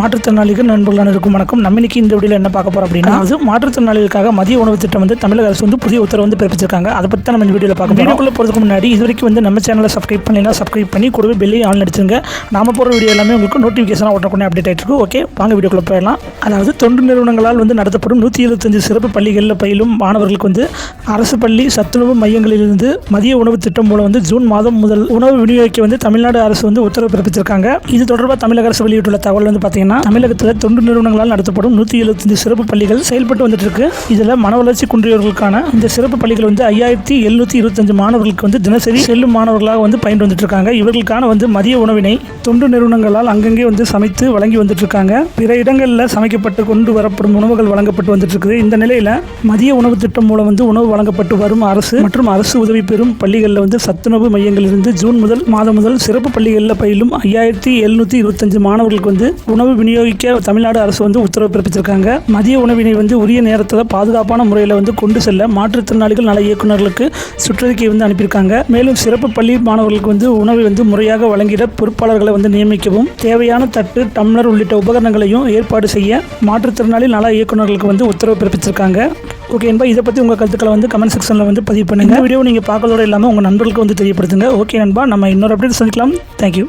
மாற்றுத்திறனாளிகள் நண்பர்கள் அனைவருக்கும் வணக்கம். நம்ம இன்னைக்கு இந்த வீடியோவில் என்ன பார்க்க போறோம் அப்படின்னா அது மாற்றுத்திறனாளிகளுக்காக மதிய உணவு திட்டம் வந்து தமிழக அரசு வந்து புதிய உத்தரவு வந்து பிறப்பிச்சிருக்காங்க. அதை பற்றி தான் நம்ம இந்த வீடியோவில் பார்க்க வீடியோக்குள்ள போகிறதுக்கு முன்னாடி இது வரைக்கும் வந்து நம்ம சேனலை சப்ஸ்கிரைப் பண்ணலாம் சப்ஸ்கிரைப் பண்ணி கூடவே பெல்லையும் ஆன் அடிச்சுங்க நாம போகிற வீடியோ எல்லாமே உங்களுக்கு நோட்டிஃபிகேஷனாக உடனே அப்டேட் ஆகிட்டு இருக்கு. ஓகே வாங்க வீடியோக்குள்ள போயிடலாம். அதாவது தொண்டு நிறுவனங்களால் வந்து நடத்தப்படும் நூற்றி எழுபத்தஞ்சு சிறப்பு பள்ளிகளில் பயிலும் மாணவர்களுக்கு வந்து அரசு பள்ளி சத்துணவு மையங்களிலிருந்து மதிய உணவு திட்டம் மூலம் வந்து ஜூன் மாதம் முதல் உணவு விநியோகிக்க வந்து தமிழ்நாடு அரசு வந்து உத்தரவு பிறப்பிச்சிருக்காங்க. இது தொடர்பாக தமிழக அரசு வெளியிட்டுள்ள தகவல் வந்து பார்த்தீங்கன்னா தமிழகத்தில் தொண்டு நிறுவனங்களால் நடத்தப்படும் நூற்றி எழுபத்தஞ்சு சிறப்பு பள்ளிகள் செயல்பட்டு வந்துட்டு இருக்கு இதில் மன வளர்ச்சி குன்றியவர்களுக்கான இந்த சிறப்பு பள்ளிகள் வந்து ஐயாயிரத்தி எழுநூற்றி இருபத்தஞ்சு மாணவர்களுக்கு வந்து தினசரி செல்லும் மாணவர்களாக வந்து பயின்று வந்துட்டு இருக்காங்க இவர்களுக்கான வந்து மதிய உணவினை தொண்டு நிறுவனங்களால் அங்கங்கே வந்து சமைத்து வழங்கி வந்துட்டு இருக்காங்க பிற இடங்களில் சமைக்கப்பட்டு கொண்டு வரப்படும் உணவுகள் வழங்கப்பட்டு வந்துட்டு இருக்குது இந்த நிலையில் மதிய உணவு திட்டம் மூலம் வந்து உணவு வழங்கப்பட்டு வரும் அரசு மற்றும் அரசு உதவி பெறும் பள்ளிகளில் வந்து சத்துணவு மையங்களிலிருந்து ஜூன் முதல் மாதம் முதல் சிறப்பு பள்ளிகளில் பயிலும் ஐயாயிரத்தி எழுநூற்றி இருபத்தஞ்சு மாணவர்களுக்கு வந்து உணவு விநியோகிக்க தமிழ்நாடு அரசு வந்து உத்தரவு பிறப்பிச்சிருக்காங்க மதிய உணவினை வந்து உரிய நேரத்தில் பாதுகாப்பான முறையில் வந்து கொண்டு செல்ல மாற்றுத்திறனாளிகள் நல இயக்குநர்களுக்கு சுற்றறிக்கை வந்து அனுப்பியிருக்காங்க. மேலும் சிறப்பு பள்ளி மாணவர்களுக்கு வந்து உணவை வந்து முறையாக வழங்கிட பொறுப்பாளர்களை வந்து நியமிக்கவும் தேவையான தட்டு டம்ளர் உள்ளிட்ட உபகரணங்களையும் ஏற்பாடு செய்ய மாற்றுத்திறனாளி நல இயக்குநர்களுக்கு வந்து உத்தரவு பிறப்பிச்சிருக்காங்க ஓகே என்பா இதை பற்றி உங்கள் கருத்துக்களை வந்து கமெண்ட் செக்ஷனில் வந்து பதிவு பண்ணுங்கள் வீடியோ நீங்கள் பார்க்கறதோட இல்லாமல் உங்கள் நண்பர்களுக்கு வந்து தெரியப்படுத்துங்க. ஓகே நண்பா நம்ம இன்னொரு அப்டேட் சந்திக்கலாம். தேங்க்யூ